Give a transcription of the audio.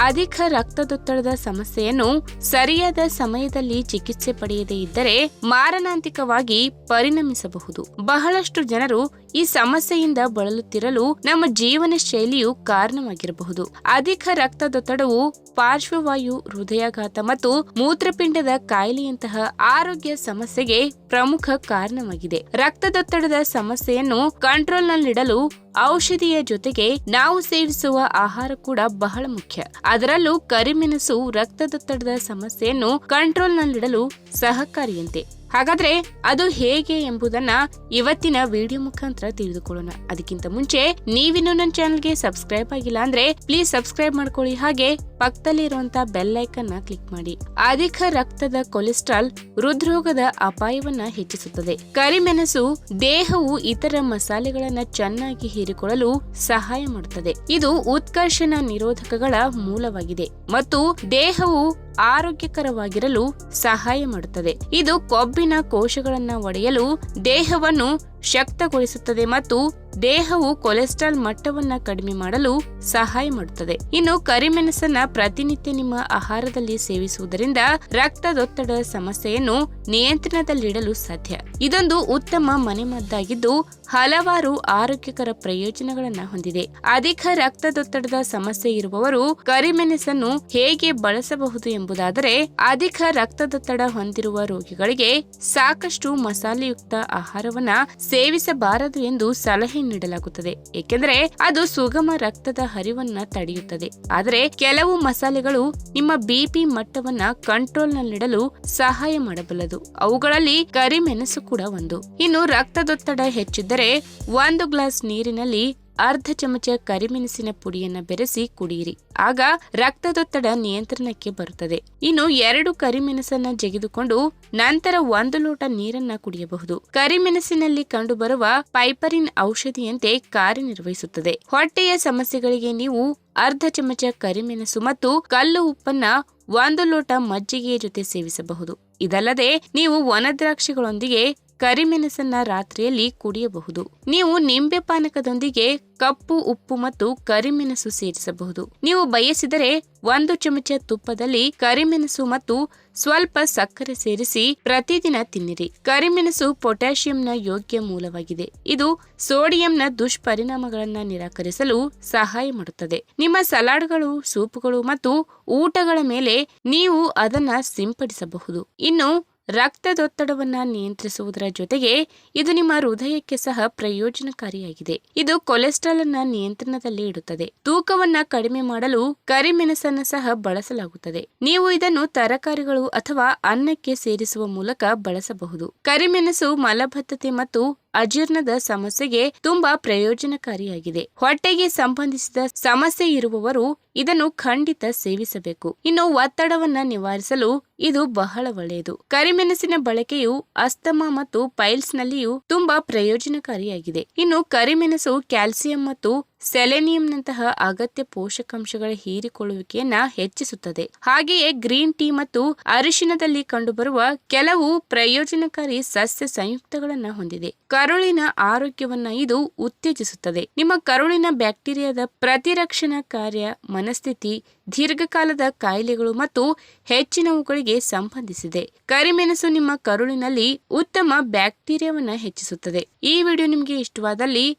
ಅಧಿಕ ರಕ್ತದೊತ್ತಡದ ಸಮಸ್ಯೆಯನ್ನು ಸರಿಯಾದ ಸಮಯದಲ್ಲಿ ಚಿಕಿತ್ಸೆ ಪಡೆಯದೇ ಇದ್ದರೆ ಮಾರಣಾಂತಿಕವಾಗಿ ಪರಿಣಮಿಸಬಹುದು. ಬಹಳಷ್ಟು ಜನರು ಈ ಸಮಸ್ಯೆಯಿಂದ ಬಳಲುತ್ತಿರಲು ನಮ್ಮ ಜೀವನ ಶೈಲಿಯು ಕಾರಣವಾಗಿರಬಹುದು. ಅಧಿಕ ರಕ್ತದೊತ್ತಡವು ಪಾರ್ಶ್ವವಾಯು, ಹೃದಯಾಘಾತ ಮತ್ತು ಮೂತ್ರಪಿಂಡದ ಕಾಯಿಲೆಯಂತಹ ಆರೋಗ್ಯ ಸಮಸ್ಯೆಗೆ ಪ್ರಮುಖ ಕಾರಣವಾಗಿದೆ. ರಕ್ತದೊತ್ತಡದ ಸಮಸ್ಯೆಯನ್ನು ಕಂಟ್ರೋಲ್ನಲ್ಲಿಡಲು ಔಷಧಿಯ ಜೊತೆಗೆ ನಾವು ಸೇವಿಸುವ ಆಹಾರ ಕೂಡ ಬಹಳ ಮುಖ್ಯ. ಅದರಲ್ಲೂ ಕರಿಮೆಣಸು ರಕ್ತದೊತ್ತಡದ ಸಮಸ್ಯೆಯನ್ನು ಕಂಟ್ರೋಲ್ನಲ್ಲಿಡಲು ಸಹಕಾರಿಯಂತೆ. ಹಾಗಾದ್ರೆ ಅದು ಹೇಗೆ ಎಂಬುದನ್ನ ಇವತ್ತಿನ ವಿಡಿಯೋ ಮುಖಾಂತರ ತಿಳಿದುಕೊಳ್ಳೋಣ. ಅದಕ್ಕಿಂತ ಮುಂಚೆ ನೀವಿನ್ನೂ ನನ್ನ ಚಾನಲ್ಗೆ ಸಬ್ಸ್ಕ್ರೈಬ್ ಆಗಿಲ್ಲ ಅಂದ್ರೆ ಪ್ಲೀಸ್ ಸಬ್ಸ್ಕ್ರೈಬ್ ಮಾಡ್ಕೊಳ್ಳಿ. ಹಾಗೆ ಪಕ್ಕದಲ್ಲಿ ಇರುವಂತ ಬೆಲ್ ಐಕನ್ನ ಕ್ಲಿಕ್ ಮಾಡಿ. ಅಧಿಕ ರಕ್ತದ ಕೊಲೆಸ್ಟ್ರಾಲ್ ಹೃದ್ರೋಗದ ಅಪಾಯವನ್ನ ಹೆಚ್ಚಿಸುತ್ತದೆ. ಕರಿಮೆಣಸು ದೇಹವು ಇತರ ಮಸಾಲೆಗಳನ್ನ ಚೆನ್ನಾಗಿ ಹೀರಿಕೊಳ್ಳಲು ಸಹಾಯ ಮಾಡುತ್ತದೆ. ಇದು ಉತ್ಕರ್ಷಣ ನಿರೋಧಕಗಳ ಮೂಲವಾಗಿದೆ. ಮತ್ತು ದೇಹವು ಆರೋಗ್ಯಕರವಾಗಿರಲು ಸಹಾಯ ಮಾಡುತ್ತದೆ. ಇದು ಕೊಬ್ಬಿನ ಕೋಶಗಳನ್ನು ಒಡೆಯಲು ದೇಹವನ್ನು ಶಕ್ತಗೊಳಿಸುತ್ತದೆ ಮತ್ತು ದೇಹವು ಕೊಲೆಸ್ಟ್ರಾಲ್ ಮಟ್ಟವನ್ನು ಕಡಿಮೆ ಮಾಡಲು ಸಹಾಯ ಮಾಡುತ್ತದೆ. ಇನ್ನು ಕರಿಮೆಣಸನ್ನ ಪ್ರತಿನಿತ್ಯ ನಿಮ್ಮ ಆಹಾರದಲ್ಲಿ ಸೇವಿಸುವುದರಿಂದ ರಕ್ತದೊತ್ತಡ ಸಮಸ್ಯೆಯನ್ನು ನಿಯಂತ್ರಣದಲ್ಲಿಡಲು ಸಾಧ್ಯ. ಇದೊಂದು ಉತ್ತಮ ಮನೆಮದ್ದಾಗಿದ್ದು ಹಲವಾರು ಆರೋಗ್ಯಕರ ಪ್ರಯೋಜನಗಳನ್ನ ಹೊಂದಿದೆ. ಅಧಿಕ ರಕ್ತದೊತ್ತಡದ ಸಮಸ್ಯೆ ಇರುವವರು ಕರಿಮೆಣಸನ್ನು ಹೇಗೆ ಬಳಸಬಹುದು ಎಂಬುದಾದರೆ ಅಧಿಕ ರಕ್ತದೊತ್ತಡ ಹೊಂದಿರುವ ರೋಗಿಗಳಿಗೆ ಸಾಕಷ್ಟು ಮಸಾಲೆಯುಕ್ತ ಆಹಾರವನ್ನ ಸೇವಿಸಬಾರದು ಎಂದು ಸಲಹೆ ನೀಡಲಾಗುತ್ತದೆ. ಏಕೆಂದರೆ ಅದು ಸುಗಮ ರಕ್ತದ ಹರಿವನ್ನ ತಡೆಯುತ್ತದೆ. ಆದರೆ ಕೆಲವು ಮಸಾಲೆಗಳು ನಿಮ್ಮ ಬಿಪಿ ಮಟ್ಟವನ್ನ ಕಂಟ್ರೋಲ್ನಲ್ಲಿಡಲು ಸಹಾಯ ಮಾಡಬಲ್ಲದು. ಅವುಗಳಲ್ಲಿ ಕರಿಮೆಣಸು ಕೂಡ ಒಂದು. ಇನ್ನು ರಕ್ತದೊತ್ತಡ ಹೆಚ್ಚಿದ್ದರೆ ಒಂದು ಗ್ಲಾಸ್ ನೀರಿನಲ್ಲಿ ಅರ್ಧ ಚಮಚ ಕರಿಮೆಣಸಿನ ಪುಡಿಯನ್ನ ಬೆರೆಸಿ ಕುಡಿಯಿರಿ ಆಗ ರಕ್ತದೊತ್ತಡ ನಿಯಂತ್ರಣಕ್ಕೆ ಬರುತ್ತದೆ. ಇನ್ನು ಎರಡು ಕರಿಮೆಣಸನ್ನ ಜಗಿದುಕೊಂಡು ನಂತರ ಒಂದು ಲೋಟ ನೀರನ್ನ ಕುಡಿಯಬಹುದು. ಕರಿಮೆಣಸಿನಲ್ಲಿ ಕಂಡುಬರುವ ಪೈಪರಿನ್ ಔಷಧಿಯಂತೆ ಕಾರ್ಯನಿರ್ವಹಿಸುತ್ತದೆ. ಹೊಟ್ಟೆಯ ಸಮಸ್ಯೆಗಳಿಗೆ ನೀವು ಅರ್ಧ ಚಮಚ ಕರಿಮೆಣಸು ಮತ್ತು ಕಲ್ಲು ಉಪ್ಪನ್ನ ಒಂದು ಲೋಟ ಮಜ್ಜಿಗೆಯ ಜೊತೆ ಸೇವಿಸಬಹುದು. ಇದಲ್ಲದೆ ನೀವು ಒಣದ್ರಾಕ್ಷಿಗಳೊಂದಿಗೆ ಕರಿಮೆಣಸನ್ನ ರಾತ್ರಿಯಲ್ಲಿ ಕುಡಿಯಬಹುದು. ನೀವು ನಿಂಬೆ ಪಾನಕದೊಂದಿಗೆ ಕಪ್ಪು, ಉಪ್ಪು ಮತ್ತು ಕರಿಮೆಣಸು ಸೇರಿಸಬಹುದು. ನೀವು ಬಯಸಿದರೆ ಒಂದು ಚಮಚ ತುಪ್ಪದಲ್ಲಿ ಕರಿಮೆಣಸು ಮತ್ತು ಸ್ವಲ್ಪ ಸಕ್ಕರೆ ಸೇರಿಸಿ ಪ್ರತಿದಿನ ತಿನ್ನಿರಿ. ಕರಿಮೆಣಸು ಪೊಟ್ಯಾಷಿಯಂನ ಯೋಗ್ಯ ಮೂಲವಾಗಿದೆ. ಇದು ಸೋಡಿಯಂನ ದುಷ್ಪರಿಣಾಮಗಳನ್ನು ನಿರಾಕರಿಸಲು ಸಹಾಯ ಮಾಡುತ್ತದೆ. ನಿಮ್ಮ ಸಲಾಡ್ಗಳು, ಸೂಪ್ಗಳು ಮತ್ತು ಊಟಗಳ ಮೇಲೆ ನೀವು ಅದನ್ನ ಸಿಂಪಡಿಸಬಹುದು. ಇನ್ನು ರಕ್ತದೊತ್ತಡವನ್ನ ನಿಯಂತ್ರಿಸುವುದರ ಜೊತೆಗೆ ಇದು ನಿಮ್ಮ ಹೃದಯಕ್ಕೆ ಸಹ ಪ್ರಯೋಜನಕಾರಿಯಾಗಿದೆ. ಇದು ಕೊಲೆಸ್ಟ್ರಾಲ್ ಅನ್ನ ನಿಯಂತ್ರಣದಲ್ಲಿ ಇಡುತ್ತದೆ. ತೂಕವನ್ನ ಕಡಿಮೆ ಮಾಡಲು ಕರಿಮೆಣಸನ್ನು ಸಹ ಬಳಸಲಾಗುತ್ತದೆ. ನೀವು ಇದನ್ನು ತರಕಾರಿಗಳು ಅಥವಾ ಅನ್ನಕ್ಕೆ ಸೇರಿಸುವ ಮೂಲಕ ಬಳಸಬಹುದು. ಕರಿಮೆಣಸು ಮಲಬದ್ಧತೆ ಮತ್ತು ಅಜೀರ್ಣದ ಸಮಸ್ಯೆಗೆ ತುಂಬಾ ಪ್ರಯೋಜನಕಾರಿಯಾಗಿದೆ. ಹೊಟ್ಟೆಗೆ ಸಂಬಂಧಿಸಿದ ಸಮಸ್ಯೆ ಇರುವವರು ಇದನ್ನು ಖಂಡಿತ ಸೇವಿಸಬೇಕು. ಇನ್ನು ಒತ್ತಡವನ್ನ ನಿವಾರಿಸಲು ಇದು ಬಹಳ ಒಳ್ಳೆಯದು. ಕರಿಮೆಣಸಿನ ಬಳಕೆಯು ಅಸ್ತಮಾ ಮತ್ತು ಪೈಲ್ಸ್ ನಲ್ಲಿಯೂ ತುಂಬಾ ಪ್ರಯೋಜನಕಾರಿಯಾಗಿದೆ. ಇನ್ನು ಕರಿಮೆಣಸು ಕ್ಯಾಲ್ಸಿಯಂ ಮತ್ತು ಸೆಲೆನಿಯಂನಂತಹ ಅಗತ್ಯ ಪೋಷಕಾಂಶಗಳ ಹೀರಿಕೊಳ್ಳುವಿಕೆಯನ್ನ ಹೆಚ್ಚಿಸುತ್ತದೆ. ಹಾಗೆಯೇ ಗ್ರೀನ್ ಟೀ ಮತ್ತು ಅರಿಶಿನದಲ್ಲಿ ಕಂಡುಬರುವ ಕೆಲವು ಪ್ರಯೋಜನಕಾರಿ ಸಸ್ಯ ಸಂಯುಕ್ತಗಳನ್ನ ಹೊಂದಿದೆ. ಕರುಳಿನ ಆರೋಗ್ಯವನ್ನ ಇದು ಉತ್ತೇಜಿಸುತ್ತದೆ. ನಿಮ್ಮ ಕರುಳಿನ ಬ್ಯಾಕ್ಟೀರಿಯಾದ ಪ್ರತಿರಕ್ಷಣಾ ಕಾರ್ಯ, ಮನಸ್ಥಿತಿ, ದೀರ್ಘಕಾಲದ ಕಾಯಿಲೆಗಳು ಮತ್ತು ಹೆಚ್ಚಿನವುಗಳಿಗೆ ಸಂಬಂಧಿಸಿದೆ. ಕರಿಮೆಣಸು ನಿಮ್ಮ ಕರುಳಿನಲ್ಲಿ ಉತ್ತಮ ಬ್ಯಾಕ್ಟೀರಿಯಾವನ್ನು ಹೆಚ್ಚಿಸುತ್ತದೆ. ಈ ವಿಡಿಯೋ ನಿಮಗೆ ಇಷ್ಟವಾದಲ್ಲಿ